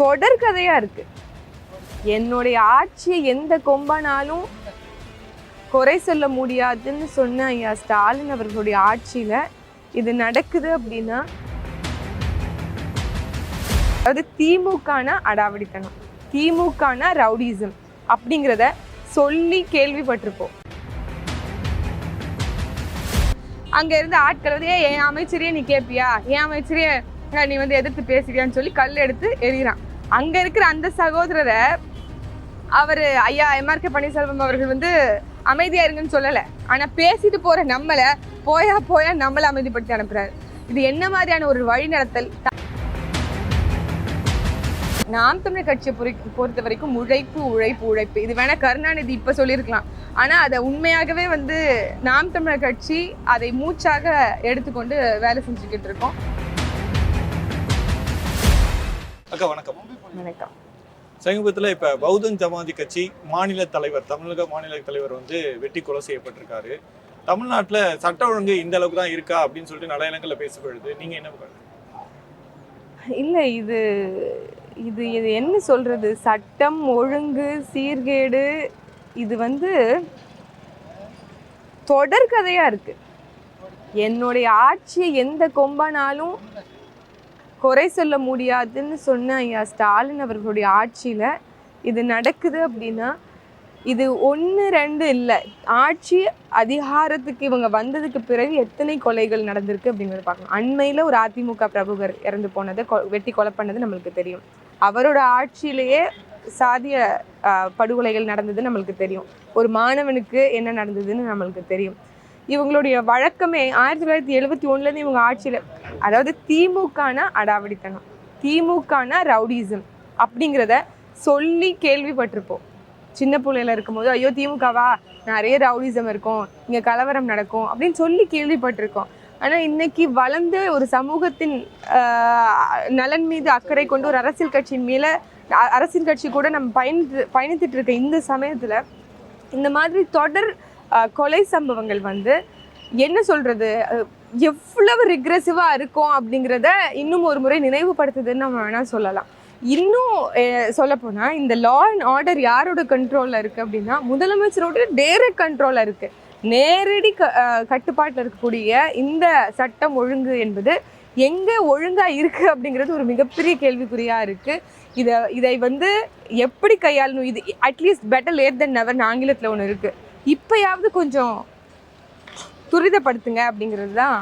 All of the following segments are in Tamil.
தொடர்கதையாக இருக்கு. என்னுடைய ஆட்சியை எந்த கொம்பானாலும் குறை சொல்ல முடியாதுன்னு சொன்ன ஐயா ஸ்டாலின் அவர்களுடைய ஆட்சியில் இது நடக்குது அப்படின்னா அதாவது திமுகனா அடாவடித்தனம் திமுகனா ரவுடிசம் அப்படிங்கிறத சொல்லி கேள்விப்பட்டிருப்போம். அங்க இருந்த ஆட்கள் வந்து என் அமைச்சரையே நீ கேட்பியா என் அமைச்சரையே நீ வந்து எதிர்த்து பேசுறியான்னு சொல்லி கல் எடுத்து எறிகிறான். அங்க இருக்கிற அந்த சகோதரரை அவர் ஐயா எம்ஆர்கே பன்னீர்செல்வம் அவர்கள் வந்து அமைதியா இருங்கன்னு சொல்லல. ஆனா பேசிட்டு போற நம்மளை போயா போயா நம்மளை அமைதிப்படுத்தி அனுப்புறாரு. இது என்ன மாதிரியான ஒரு வழிநடத்தல் நாம் தமிழர் கட்சியை பொறு- பொறுத்த வரைக்கும் உழைப்பு உழைப்பு உழைப்பு. இது வேணா கருணாநிதி இப்ப சொல்லியிருக்கலாம். ஆனா அதை உண்மையாகவே வந்து நாம் தமிழர் கட்சி அதை மூச்சாக எடுத்துக்கொண்டு வேலை செஞ்சுக்கிட்டு இருக்கோம். அக்கா வணக்கம். வணக்கம். சமீபத்தில் இப்போ பௌத்தன் ஜமாதி கட்சி மாநில தலைவர் தமிழக மாநில தலைவர் வந்து வெட்டி கொலை செய்யப்பட்டிருக்காரு. தமிழ்நாட்டில் சட்ட ஒழுங்கு இந்த அளவுக்கு தான் இருக்கா அப்படின்னு சொல்லிட்டு நிறைய இடங்களில் பேசப்படுது. நீங்க என்ன? இல்ல இது இது இது என்ன சொல்றது? சட்டம் ஒழுங்கு சீர்கேடு இது வந்து தொடர்கதையா இருக்கு. என்னுடைய ஆட்சியை எந்த கொம்பானாலும் குறை சொல்ல முடியாதுன்னு சொன்ன ஐயா ஸ்டாலின் அவர்களுடைய ஆட்சியில் இது நடக்குது அப்படின்னா இது ஒன்று ரெண்டு இல்லை. ஆட்சி அதிகாரத்துக்கு இவங்க வந்ததுக்கு பிறகு எத்தனை கொலைகள் நடந்திருக்கு அப்படிங்கிறத பார்க்கணும். அண்மையில் ஒரு அதிமுக பிரபுகர் இறந்து போனதை கொ வெட்டி கொலை பண்ணது நம்மளுக்கு தெரியும். அவரோட ஆட்சியிலேயே சாதிய படுகொலைகள் நடந்தது நம்மளுக்கு தெரியும். ஒரு மாணவனுக்கு என்ன நடந்ததுன்னு நம்மளுக்கு தெரியும். இவங்களுடைய வழக்கமே ஆயிரத்தி தொள்ளாயிரத்தி எழுபத்தி ஒன்றுலேருந்து இவங்க ஆட்சியில் அதாவது திமுகனா அடாவடித்தனம் திமுகனா ரவுடிசம் அப்படிங்கிறத சொல்லி கேள்விப்பட்டிருப்போம். சின்ன பிள்ளையில இருக்கும்போது ஐயோ திமுகவா? நிறைய ரவுடிசம் இருக்கும் இங்கே கலவரம் நடக்கும் அப்படின்னு சொல்லி கேள்விப்பட்டிருக்கோம். ஆனால் இன்னைக்கு வளர்ந்த ஒரு சமூகத்தின் நலன் மீது அக்கறை கொண்டு ஒரு அரசியல் கட்சியின் மேலே அரசியல் கட்சி கூட நம்ம பயணித்து பயணித்துட்டு இருக்க இந்த சமயத்தில் இந்த மாதிரி தொடர் கொலை சம்பவங்கள் வந்து என்ன சொல்கிறது எவ்வளவு ரிக்ரெசிவாக இருக்கும் அப்படிங்கிறத இன்னும் ஒரு முறை நினைவுபடுத்துதுன்னு நம்ம வேணால் சொல்லலாம். இன்னும் சொல்லப்போனால் இந்த லா அண்ட் ஆர்டர் யாரோட கண்ட்ரோலில் இருக்குது அப்படின்னா முதலமைச்சரோட டேரக்ட் கண்ட்ரோலில் இருக்குது நேரடி க கட்டுப்பாட்டில் இருக்கக்கூடிய இந்த சட்டம் ஒழுங்கு என்பது எங்கே ஒழுங்காக இருக்குது அப்படிங்கிறது ஒரு மிகப்பெரிய கேள்விக்குறியாக இருக்குது இதை இதை வந்து எப்படி கையாளணும்? இது at least better late than never ஆங்கிலத்தில் ஒன்று இருக்குது இப்போயாவது கொஞ்சம் துரிதப்படுத்துங்க அப்படிங்கிறது தான்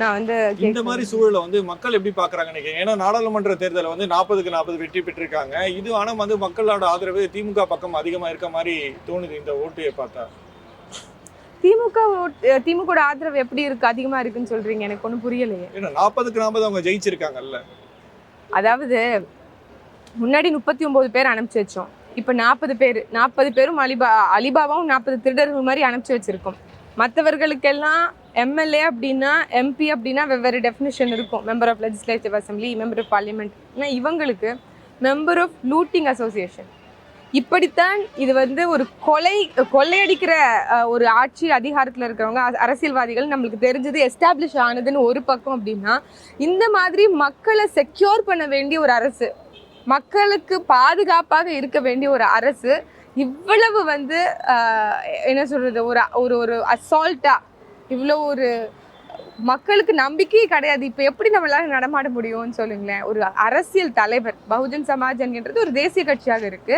நான் வந்து இந்த. மாதிரி சூழலை வந்து மக்கள் எப்படி பாக்குறாங்க நினைக்கிறேன் ஏன்னா நாடாளுமன்ற தேர்தலில் வந்து நாற்பதுக்கு நாற்பது வெற்றி பெற்றிருக்காங்க. இது ஆனா வந்து மக்களோட ஆதரவு திமுக பக்கம் அதிகமா இருக்க மாதிரி தோணுது. இந்த ஓட்டையை பார்த்தா. திமுக திமுக ஆதரவு எப்படி இருக்கு? அதிகமா இருக்குன்னு சொல்றீங்க. எனக்கு ஒன்றும் புரியலையே. ஏன்னா நாற்பதுக்கு நாற்பது அவங்க ஜெயிச்சிருக்காங்கல்ல. அதாவது முன்னாடி முப்பத்தி ஒன்பது பேர் அனுப்பிச்சு வச்சோம். இப்போ நாற்பது பேர் நாற்பது பேரும் அலிபா அலிபாபாவும் நாற்பது திருடர்கள் மாதிரி அனுப்பிச்சு வச்சுருக்கோம். மற்றவர்களுக்கெல்லாம் எம்எல்ஏ அப்படின்னா எம்பி அப்படின்னா வெவ்வேறு டெஃபினிஷன் இருக்கும். Member of legislative assembly member of parliament ஆனால் இவங்களுக்கு மெம்பர் ஆஃப் லூட்டிங் அசோசியேஷன் இப்படித்தான் இது வந்து ஒரு கொலை கொள்ளையடிக்கிற ஒரு ஆட்சி அதிகாரத்தில் இருக்கிறவங்க அரசியல்வாதிகள் நம்மளுக்கு தெரிஞ்சது எஸ்டாப்ளிஷ் ஆனதுன்னு ஒரு பக்கம் அப்படின்னா இந்த மாதிரி மக்களை செக்யூர் பண்ண வேண்டிய ஒரு அரசு மக்களுக்கு பாதுகாப்பாக இருக்க வேண்டிய ஒரு அரசு இவ்வளவு வந்து என்ன சொல்கிறது ஒரு ஒரு ஒரு அசால்ட்டாக இவ்வளோ ஒரு மக்களுக்கு நம்பிக்கையே கிடையாது. இப்போ எப்படி நம்மளால நடமாட முடியும்னு சொல்லுங்களேன். ஒரு அரசியல் தலைவர் பகுஜன் சமாஜ் என்கின்றது ஒரு தேசிய கட்சியாக இருக்கு.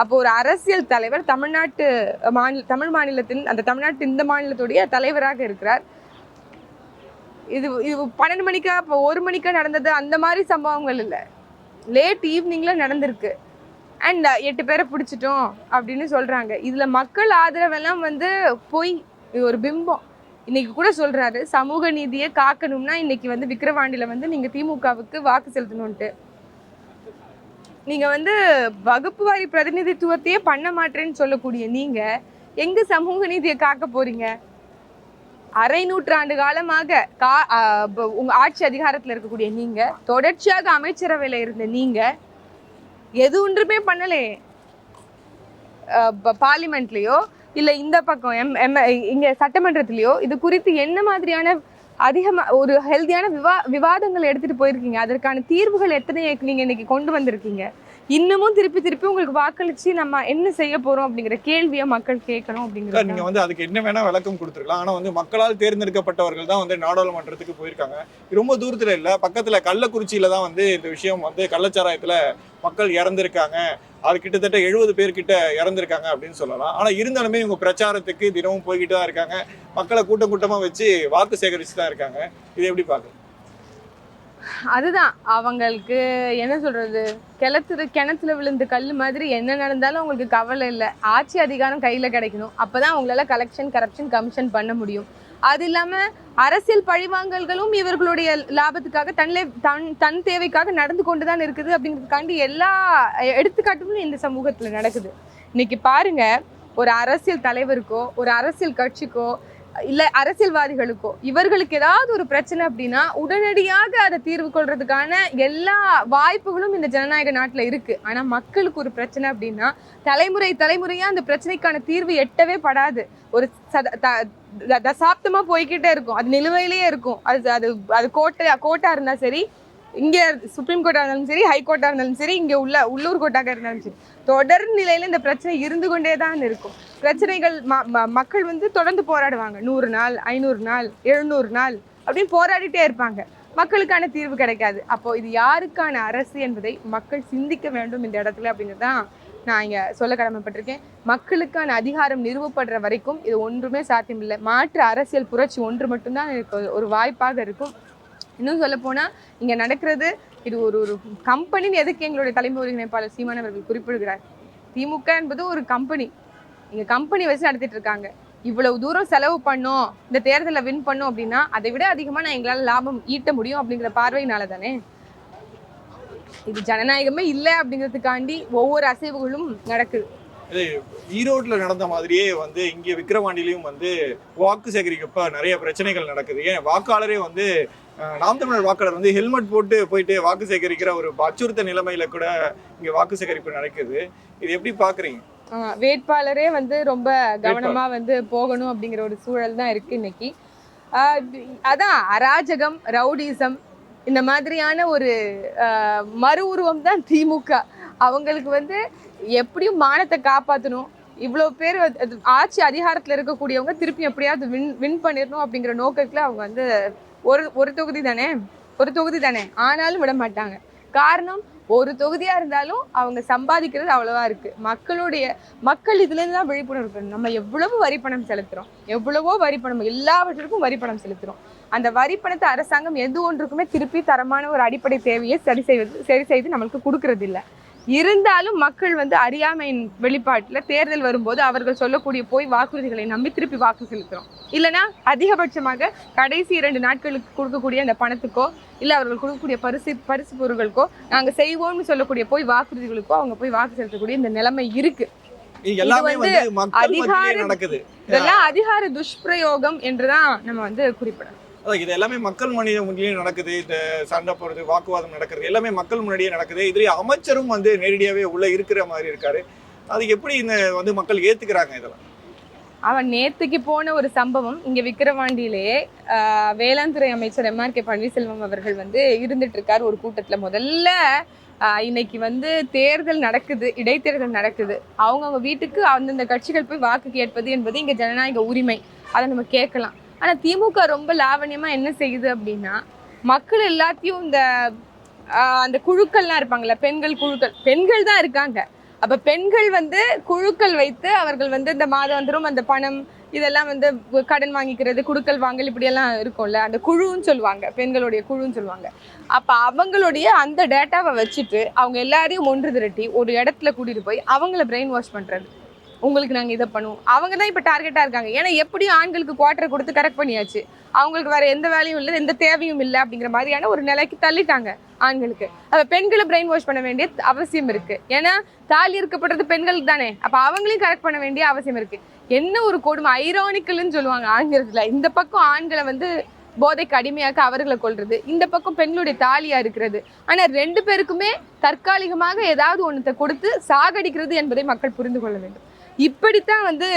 அப்போ ஒரு அரசியல் தலைவர் தமிழ்நாட்டு மாநில தமிழ் மாநிலத்தின் அந்த தமிழ்நாட்டு இந்த மாநிலத்துடைய தலைவராக இருக்கிறார். இது இது பன்னெண்டு மணிக்கா இப்போ ஒரு மணிக்கா நடந்தது அந்த மாதிரி சம்பவங்கள் இல்லை. லேட் ஈவினிங்கில் நடந்திருக்கு. அண்ட் uh, எட்டு பேரை பிடிச்சிட்டோம் அப்படின்னு சொல்கிறாங்க இதில் மக்கள் ஆதரவெல்லாம் வந்து பொய் இது ஒரு பிம்பம். இன்னைக்கு கூட சொல்கிறாரு சமூக நீதியை காக்கணும்னா இன்னைக்கு வந்து விக்கிரவாண்டியில் வந்து நீங்கள் திமுகவுக்கு வாக்கு செலுத்தணும்ட்டு நீங்கள் வந்து வகுப்பு வாரி பிரதிநிதித்துவத்தையே பண்ண மாட்டேன்னு சொல்லக்கூடிய நீங்கள் எங்கே சமூக நீதியை காக்க போகிறீங்க அரை நூற்றாண்டு காலமாக கா உங்க ஆட்சி அதிகாரத்துல இருக்கக்கூடிய நீங்க தொடர்ச்சியாக அமைச்சரவையில் இருந்த நீங்க எது ஒன்றுமே பண்ணலே. பார்லிமெண்ட்லயோ இல்ல இந்த பக்கம் எம் எம் இங்க சட்டமன்றத்திலயோ இது குறித்து என்ன மாதிரியான அதிகமா ஒரு ஹெல்த்தியான விவா விவாதங்கள் எடுத்துட்டு போயிருக்கீங்க? அதற்கான தீர்வுகள் எத்தனை நீங்க இன்னைக்கு கொண்டு வந்திருக்கீங்க? இன்னமும் திருப்பி திருப்பி உங்களுக்கு வாக்களிச்சு நம்ம என்ன செய்ய போறோம் அப்படிங்கிற கேள்வியை மக்கள் கேட்கணும் அப்படிங்கிற நீங்க வந்து அதுக்கு என்ன வேணா விளக்கம் கொடுத்துருக்கலாம். ஆனா வந்து மக்களால் தேர்ந்தெடுக்கப்பட்டவர்கள் தான் வந்து நாடாளுமன்றத்துக்கு போயிருக்காங்க. ரொம்ப தூரத்துல இல்ல பக்கத்துல கள்ளக்குறிச்சியில தான் வந்து இந்த விஷயம் வந்து கள்ளச்சாராயத்துல மக்கள் இறந்திருக்காங்க. அது கிட்டத்தட்ட எழுபது பேர்கிட்ட இறந்துருக்காங்க அப்படின்னு சொல்லலாம். ஆனால் இருந்தாலுமே இவங்க பிரச்சாரத்துக்கு தினமும் போய்கிட்டு தான் இருக்காங்க. மக்களை கூட்டம் கூட்டமாக வச்சு வாக்கு சேகரிச்சு தான் இருக்காங்க. இது எப்படி பார்க்குறது அதுதான். அவங்களுக்கு என்ன சொல்றது? கிணத்துல கிணத்துல விழுந்து கல் மாதிரி என்ன நடந்தாலும் அவங்களுக்கு கவலை இல்லை. ஆட்சி அதிகாரம் கையில கிடைக்கணும். அப்பதான் அவங்களால கலெக்ஷன் கரப்ஷன் கமிஷன் பண்ண முடியும். அது இல்லாம அரசியல் பழிவாங்கல்களும் இவர்களுடைய லாபத்துக்காக தன்லே தன் தன் தேவைக்காக நடந்து கொண்டுதான் இருக்குது அப்படிங்கிறதுக்காண்டி எல்லா எடுத்துக்காட்டுகளும் இந்த சமூகத்துல நடக்குது. இன்னைக்கு பாருங்க ஒரு அரசியல் தலைவருக்கோ ஒரு அரசியல் கட்சிக்கோ இல்லை அரசியல்வாதிகளுக்கோ இவர்களுக்கு ஏதாவது ஒரு பிரச்சனை அப்படின்னா உடனடியாக அதை தீர்வு கொள்றதுக்கான எல்லா வாய்ப்புகளும் இந்த ஜனநாயக நாட்டில் இருக்கு. ஆனா மக்களுக்கு ஒரு பிரச்சனை அப்படின்னா தலைமுறை தலைமுறையா அந்த பிரச்சனைக்கான தீர்வு எட்டவே படாது. ஒரு சத த- த- தசாப்தமா போய்க்கிட்டே இருக்கும். அது நிலுவையிலேயே இருக்கும். அது அது அது கோட்டை கோட்டா இருந்தா சரி இங்கே சுப்ரீம் கோர்ட்டாக இருந்தாலும் சரி ஹை கோர்ட்டாக இருந்தாலும் சரி இங்கே உள்ள உள்ளூர் கோர்ட்டாக இருந்தாலும் சரி தொடர் நிலையில் இந்த பிரச்சனை இருந்து கொண்டே தான் இருக்கும். பிரச்சனைகள் ம- ம- மக்கள் வந்து தொடர்ந்து போராடுவாங்க. நூறு நாள் ஐநூறு நாள் எழுநூறு நாள் அப்படின்னு போராடிட்டே இருப்பாங்க. மக்களுக்கான தீர்வு கிடைக்காது. அப்போ இது யாருக்கான அரசு என்பதை மக்கள் சிந்திக்க வேண்டும் இந்த இடத்துல அப்படிங்கிறது தான் நான் இங்கே சொல்ல கடமைப்பட்டிருக்கேன். மக்களுக்கான அதிகாரம் நிறுவப்படுற வரைக்கும் இது ஒன்றுமே சாத்தியமில்லை. மாற்று அரசியல் புரட்சி ஒன்று மட்டும்தான் எனக்கு ஒரு வாய்ப்பாக இருக்கும். இன்னும் சொல்ல போனா இங்க நடக்கிறது இது ஒரு ஒரு கம்பெனின்னு எதுக்கு எங்களுடைய தலைமை ஒருங்கிணைப்பாளர் சீமான் அவர்கள் குறிப்பிடுகிறார்? திமுக என்பது ஒரு கம்பெனி இங்கே கம்பெனி வச்சு நடத்திட்டு இருக்காங்க. இவ்வளவு தூரம் செலவு பண்ணோம் இந்த தேர்தலில் வின் பண்ணோம் அப்படின்னா அதை விட அதிகமா நான் எங்களால லாபம் ஈட்ட முடியும் அப்படிங்கிற பார்வையினால தானே? இது ஜனநாயகமே இல்லை அப்படிங்கிறதுக்காண்டி ஒவ்வொரு அசைவுகளும் நடக்குது. ஈரோட்ல நடந்த மாதிரியே வந்து இங்க விக்கிரவாண்டிலையும் வந்து வாக்கு சேகரிக்கப்ப நிறைய பிரச்சனைகள் நடக்குது. ஏன்? வாக்காளரே வந்து நாம் தமிழர் வாக்காளர் வந்து ஹெல்மெட் போட்டு போயிட்டு வாக்கு சேகரிக்கிற ஒரு அச்சுறுத்த நிலைமையில கூட இங்க வாக்கு சேகரிப்பு நடக்குது. இது எப்படி பாக்குறீங்க? வேட்பாளரே வந்து ரொம்ப கவனமா வந்து போகணும் அப்படிங்கிற ஒரு சூழல் தான் இருக்கு இன்னைக்கு. அதான் அராஜகம் ரவுடிசம் இந்த மாதிரியான ஒரு மறு உருவம் தான் திமுக. அவங்களுக்கு வந்து எப்படியும் மானத்தை காப்பாற்றணும் இவ்வளோ பேர் ஆட்சி அதிகாரத்தில் இருக்கக்கூடியவங்க திருப்பி எப்படியாவது வின் வின் பண்ணிடணும் அப்படிங்கிற நோக்கத்தில் அவங்க வந்து ஒரு ஒரு தொகுதி தானே? ஒரு தொகுதி தானே? ஆனாலும் விட மாட்டாங்க. காரணம் ஒரு தொகுதியாக இருந்தாலும் அவங்க சம்பாதிக்கிறது அவ்வளோவா இருக்குது மக்களுடைய மக்கள் இதுலேருந்து தான் விழிப்புணர்வு பெறணும். நம்ம எவ்வளவு வரி பணம் எவ்வளவோ வரி பணம் எல்லாவற்றிற்கும் வரி பணம் அந்த வரி பணத்தை அரசாங்கம் எது ஒன்றுக்குமே திருப்பி தரமான ஒரு அடிப்படை தேவையை சரி செய்வது சரி செய்து நம்மளுக்கு கொடுக்கறதில்ல. இருந்தாலும் மக்கள் வந்து அறியாமையின் வெளிப்பாட்டுல தேர்தல் வரும்போது அவர்கள் சொல்லக்கூடிய போய் வாக்குறுதிகளை நம்பி திருப்பி வாக்கு செலுத்துறோம். இல்லைன்னா அதிகபட்சமாக கடைசி இரண்டு நாட்களுக்கு கொடுக்கக்கூடிய அந்த பணத்துக்கோ இல்ல அவர்கள் கொடுக்கக்கூடிய பரிசு பரிசு பொருட்களுக்கோ நாங்க செய்வோம்னு சொல்லக்கூடிய போய் வாக்குறுதிகளுக்கோ அவங்க போய் வாக்கு செலுத்தக்கூடிய இந்த நிலைமை இருக்கு. அதிகார- நடக்குது. இதெல்லாம் அதிகார துஷ்பிரயோகம் என்றுதான் நம்ம வந்து குறிப்பிடணும். அதான் இது எல்லாமே மக்கள் மனித முன்னிலையே நடக்குது. இந்த சண்டை போடுறது வாக்குவாதம் நடக்கிறது எல்லாமே மக்கள் முன்னாடியே நடக்குது. இதுலேயே அமைச்சரும் வந்து நேரடியாகவே உள்ளே இருக்கிற மாதிரி இருக்காரு. அது எப்படி இந்த வந்து மக்கள் ஏற்றுக்கிறாங்க இதெல்லாம்? அவன் நேத்துக்கு போன ஒரு சம்பவம் இங்க விக்கிரவாண்டியிலே வேளாண் துறை அமைச்சர் எம்ஆர் கே பன்னீர்செல்வம் அவர்கள் வந்து இருந்துட்டு இருக்காரு ஒரு கூட்டத்துல. முதல்ல இன்னைக்கு வந்து தேர்தல் நடக்குது இடைத்தேர்தல் நடக்குது. அவங்கவுங்க வீட்டுக்கு அந்தந்த கட்சிகள் போய் வாக்கு கேட்பது என்பது இங்க ஜனநாயக உரிமை. அதை நம்ம கேட்கலாம். ஆனால் திமுக ரொம்ப லாவண்யமாக என்ன செய்யுது அப்படின்னா மக்கள் எல்லாத்தையும் இந்த அந்த குழுக்கள்லாம் இருப்பாங்கல்ல பெண்கள் குழுக்கள் பெண்கள் தான் இருக்காங்க. அப்போ பெண்கள் வந்து குழுக்கள் வைத்து அவர்கள் வந்து இந்த மாதாந்திரம் அந்த பணம் இதெல்லாம் வந்து கடன் வாங்கிக்கிறது குடுக்கல் வாங்கல் இப்படியெல்லாம் இருக்கும்ல அந்த குழுன்னு சொல்லுவாங்க பெண்களுடைய குழுன்னு சொல்லுவாங்க. அப்போ அவங்களுடைய அந்த டேட்டாவை வச்சுட்டு அவங்க எல்லாரையும் ஒன்று திரட்டி ஒரு இடத்துல கூட்டிகிட்டு போய் அவங்கள பிரெயின் வாஷ் பண்ணுறது உங்களுக்கு நாங்கள் இதை பண்ணுவோம். அவங்க தான் இப்போ டார்கெட்டாக இருக்காங்க. ஏன்னா எப்படியும் ஆண்களுக்கு குவார்டர் கொடுத்து கரெக்ட் பண்ணியாச்சு. அவங்களுக்கு வேறு எந்த வேலையும் இல்லை எந்த தேவையும் இல்லை அப்படிங்கிற மாதிரியான ஒரு நிலைக்கு தள்ளிட்டாங்க ஆண்களுக்கு. அப்போ பெண்களை பிரெயின் வாஷ் பண்ண வேண்டிய அவசியம் இருக்குது ஏன்னா தாலி இருக்கப்படுறது பெண்களுக்கு தானே. அப்போ அவங்களையும் கரெக்ட் பண்ண வேண்டிய அவசியம் இருக்குது என்ன ஒரு கொடுமை? ஐரானிக்கல்னு சொல்லுவாங்க ஆங்கிலத்தில். இந்த பக்கம் ஆண்களை வந்து போதைக்கு அடிமையாக்க அவர்களை கொள்வது இந்த பக்கம் பெண்களுடைய தாலியாக இருக்கிறது. ஆனால் ரெண்டு பேருக்குமே தற்காலிகமாக ஏதாவது ஒன்றத்தை கொடுத்து சாகடிக்கிறது என்பதை மக்கள் புரிந்து கொள்ள வேண்டும். இப்படித்தான் வந்து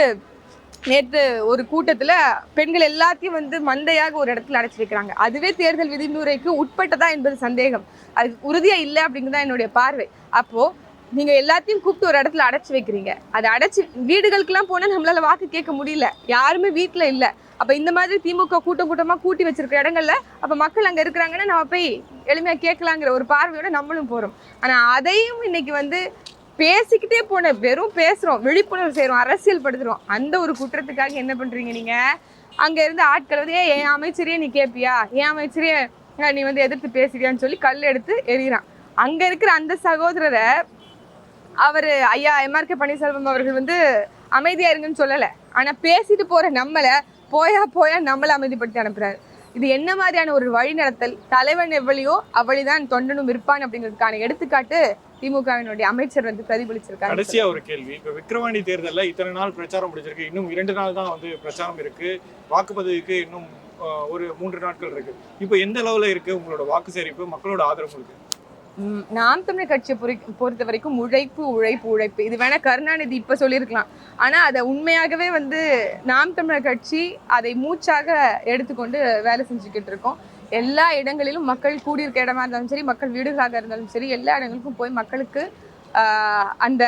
நேற்று ஒரு கூட்டத்தில் பெண்கள் எல்லாத்தையும் வந்து மந்தையாக ஒரு இடத்துல அடைச்சி வைக்கிறாங்க அதுவே தேர்தல் விதிமுறைக்கு உட்பட்டதா என்பது சந்தேகம். அது உறுதியாக இல்லை அப்படிங்கிறதா என்னுடைய பார்வை. அப்போது நீங்கள் எல்லாத்தையும் கூப்பிட்டு ஒரு இடத்துல அடைச்சி வைக்கிறீங்க. அதை அடைச்சி வீடுகளுக்கெல்லாம் போனால் நம்மளால் வாக்கு கேட்க முடியல. யாருமே வீட்டில் இல்லை. அப்போ இந்த மாதிரி திமுக கூட்டம் கூட்டமாக கூட்டி வச்சிருக்க இடங்கள்ல அப்போ மக்கள் அங்கே இருக்கிறாங்கன்னா நம்ம போய் எளிமையாக கேட்கலாங்கிற ஒரு பார்வையோட நம்மளும் போகிறோம் ஆனால் அதையும் இன்னைக்கு வந்து பேசிக்கிட்டே போன வெறும் பேசுகிறோம் விழிப்புணர்வு செய்கிறோம் அரசியல் படுத்துகிறோம் அந்த ஒரு குற்றத்துக்காக என்ன பண்ணுறீங்க நீங்கள் அங்கே இருந்து ஆட்கள் வந்து "ஏய், என் அமைச்சரையே நீ கேட்பியா என் அமைச்சரையே நீ வந்து எதிர்த்து பேசுறியான்னு சொல்லி கல் எடுத்து எறிகிறான். அங்கே இருக்கிற அந்த சகோதரரை அவர் ஐயா எம்ஆர்கே பன்னீர்செல்வம் அவர்கள் வந்து அமைதியாக இருங்கன்னு சொல்லலை. ஆனால் பேசிட்டு போகிற நம்மளை போயா போயா நம்மளை அமைதிப்படுத்தி அனுப்புகிறாரு இது என்ன மாதிரியான ஒரு வழிநடத்தல்? தலைவன் எவ்வளியோ அவளிதான் தொண்டனும் இருப்பான் அப்படிங்கிறதுக்கான எடுத்துக்காட்டு திமுகவினுடைய அமைச்சர் வந்து பிரதிபலிச்சிருக்காரு. கடைசியா ஒரு கேள்வி. இப்ப விக்ரவாணி தேர்தலில் இத்தனை நாள் பிரச்சாரம் முடிஞ்சிருக்கு. இன்னும் இரண்டு நாள் தான் வந்து பிரச்சாரம் இருக்கு. வாக்குப்பதிவுக்கு இன்னும் ஒரு மூன்று நாட்கள் இருக்கு. இப்போ எந்த அளவுல இருக்கு உங்களோட வாக்கு சேரிப்பு மக்களோட ஆதரவு இருக்கு நாம் தமிழர் கட்சியை பொறி பொறுத்த வரைக்கும் உழைப்பு உழைப்பு உழைப்பு. இது வேணால் கருணாநிதி இப்போ சொல்லியிருக்கலாம். ஆனால் அதை உண்மையாகவே வந்து நாம் தமிழர் கட்சி அதை மூச்சாக எடுத்துக்கொண்டு வேலை செஞ்சுக்கிட்டு இருக்கோம். எல்லா இடங்களிலும் மக்கள் கூடியிருக்க இடமா இருந்தாலும் சரி மக்கள் வீடுகளாக இருந்தாலும் சரி எல்லா இடங்களுக்கும் போய் மக்களுக்கு அந்த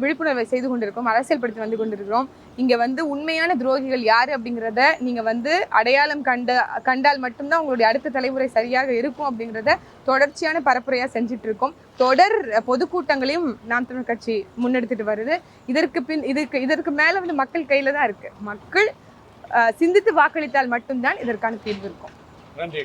விழிப்புணர்வை செய்து கொண்டிருக்கோம் அரசியல்படுத்தி வந்து கொண்டிருக்கிறோம். இங்க வந்து உண்மையான துரோகிகள் யாரு அப்படிங்கிறத நீங்க வந்து அடையாளம் கண்ட கண்டால் மட்டும்தான் உங்களுடைய அடுத்த தலைமுறை சரியாக இருக்கும் அப்படிங்கிறத தொடர்ச்சியான பரப்புரையா செஞ்சுட்டு இருக்கோம் தொடர் பொதுக்கூட்டங்களையும் நாம் தமிழ் கட்சி முன்னெடுத்துட்டு வருது. இதற்கு பின் இதுக்கு இதற்கு மேல வந்து மக்கள் கையில தான் இருக்கு. மக்கள் ஆஹ், சிந்தித்து வாக்களித்தால் மட்டும்தான் இதற்கான தீர்வு இருக்கும். நன்றி.